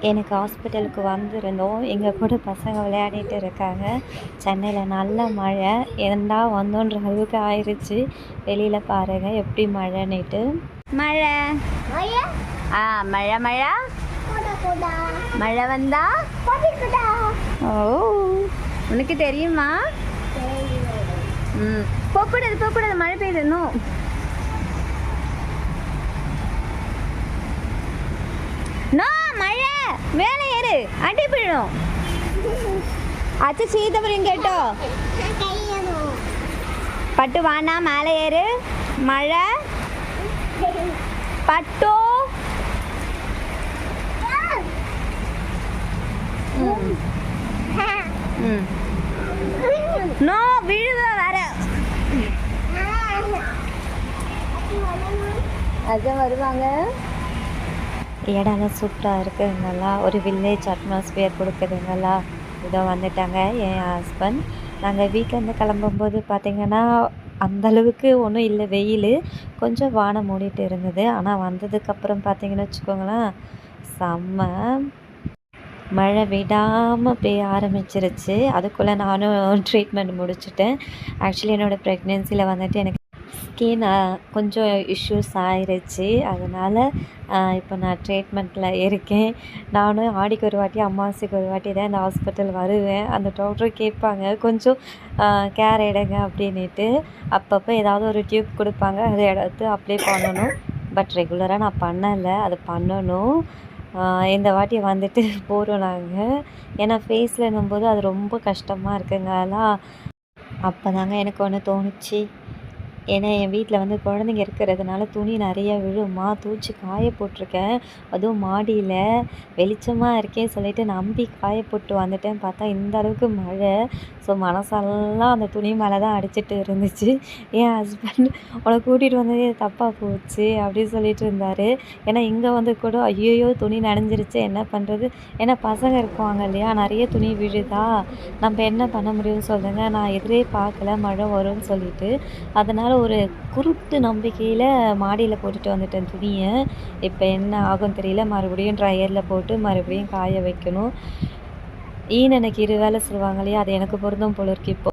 எனக்கு ஹாஸ்பிட்டலுக்கு வந்திருந்தோம். எங்கள் கூட பசங்க விளையாடிட்டு இருக்காங்க. சென்னையில் நல்ல மழை. ஏன்டா வந்தோன்ற அளவுக்கு ஆயிடுச்சு வெளியில் பாருங்கள் எப்படி மழைன்னுட்டு. மழை. ஆ மழை மழை. மழை வந்தா? ஓ உனக்கு தெரியுமா? ம். போகக்கூடாது போகக்கூடாது மழை பெய்யுது இன்னும். நோ மழை. மேலே ஏறு. அடி விழும் அச்சு சீதபுரியும் கேட்டோ? பட்டு வானா மேலே ஏறு. மழை. பட்டு. நோ விழுவ வர. அதான் வருவாங்க. இடம்லாம் சூப்பராக இருக்குதுங்களா ஒரு வில்லேஜ் அட்மாஸ்பியர் கொடுக்குதுங்களா இதோ வந்துட்டாங்க என் ஹஸ்பண்ட் நாங்கள் வீட்டிலேருந்து கிளம்பும்போது பார்த்திங்கன்னா அந்த அளவுக்கு ஒன்றும் இல்லை. வெயில். கொஞ்சம் வானம் மூடிட்டு இருந்தது. ஆனால் வந்ததுக்கப்புறம் பார்த்தீங்கன்னு வச்சுக்கோங்களேன் செம்ம மழை விடாமல் பெய்ய ஆரம்பிச்சிருச்சு. அதுக்குள்ளே நானும் ட்ரீட்மெண்ட் முடிச்சுட்டேன். ஆக்சுவலி என்னோடய ப்ரெக்னென்சியில் வந்துட்டு எனக்கு ஸ்கின் கொஞ்சம் இஷ்யூஸ் ஆயிருச்சு. அதனால் இப்போ நான் ட்ரீட்மெண்ட்டில் இருக்கேன். நானும் ஆடிக்கு ஒரு வாட்டி அமாவாசைக்கு ஒரு வாட்டி தான் இந்த ஹாஸ்பிட்டல் வருவேன். அந்த டாக்டர் கேட்பாங்க கொஞ்சம் கேர் எடுங்க அப்படின்ட்டு அப்பப்போ ஏதாவது ஒரு டியூப் கொடுப்பாங்க அதை எடுத்து அப்ளை பண்ணணும். பட் ரெகுலராக நான் பண்ணலை. அது பண்ணணும். இந்த வாட்டி வந்துட்டு போகிறோம் நாங்கள் ஏன்னா ஃபேஸில் போது அது ரொம்ப கஷ்டமாக இருக்குங்களா அப்போ தாங்க எனக்கு ஒன்று தோணுச்சு. ஏன்னா என் வீட்டில் வந்து குழந்தைங்க இருக்கிறதுனால துணி நிறைய விழுமா தூச்சி காய போட்டிருக்கேன். அதுவும் மாடியில் வெளிச்சமாக இருக்கேன்னு சொல்லிட்டு நம்பி காய போட்டு வந்துட்டேன் பார்த்தா இந்த அளவுக்கு மழை. ஸோ மனசெல்லாம் அந்த துணி மேலே தான் அடிச்சிட்டு இருந்துச்சு. என் ஹஸ்பண்ட் உன்னை கூட்டிகிட்டு வந்தது தப்பாக போச்சு அப்படின்னு சொல்லிட்டு இருந்தார். ஏன்னா இங்கே வந்து கூட ஐயோயோ துணி நனைஞ்சிருச்சு. என்ன பண்ணுறது ஏன்னா பசங்க இருக்குவாங்க இல்லையா? நிறைய துணி விழுதா? நம்ம என்ன பண்ண முடியும்னு சொல்லுங்கள் நான் எதிரே பார்க்கல மழை வரும்னு சொல்லிட்டு. அதனால் ஒரு குருட்டு நம்பிக்கையில் மாடியில் போட்டுட்டு வந்துட்டேன் துணியை. இப்போ என்ன ஆகும் தெரியல. மறுபடியும் ட்ரையரில் போட்டு மறுபடியும் காய வைக்கணும். ஈனனுக்கு இரு வேலை சொல்லுவாங்க இல்லையா? அது எனக்கு பொருந்தும் போல இருக்கு இப்போ.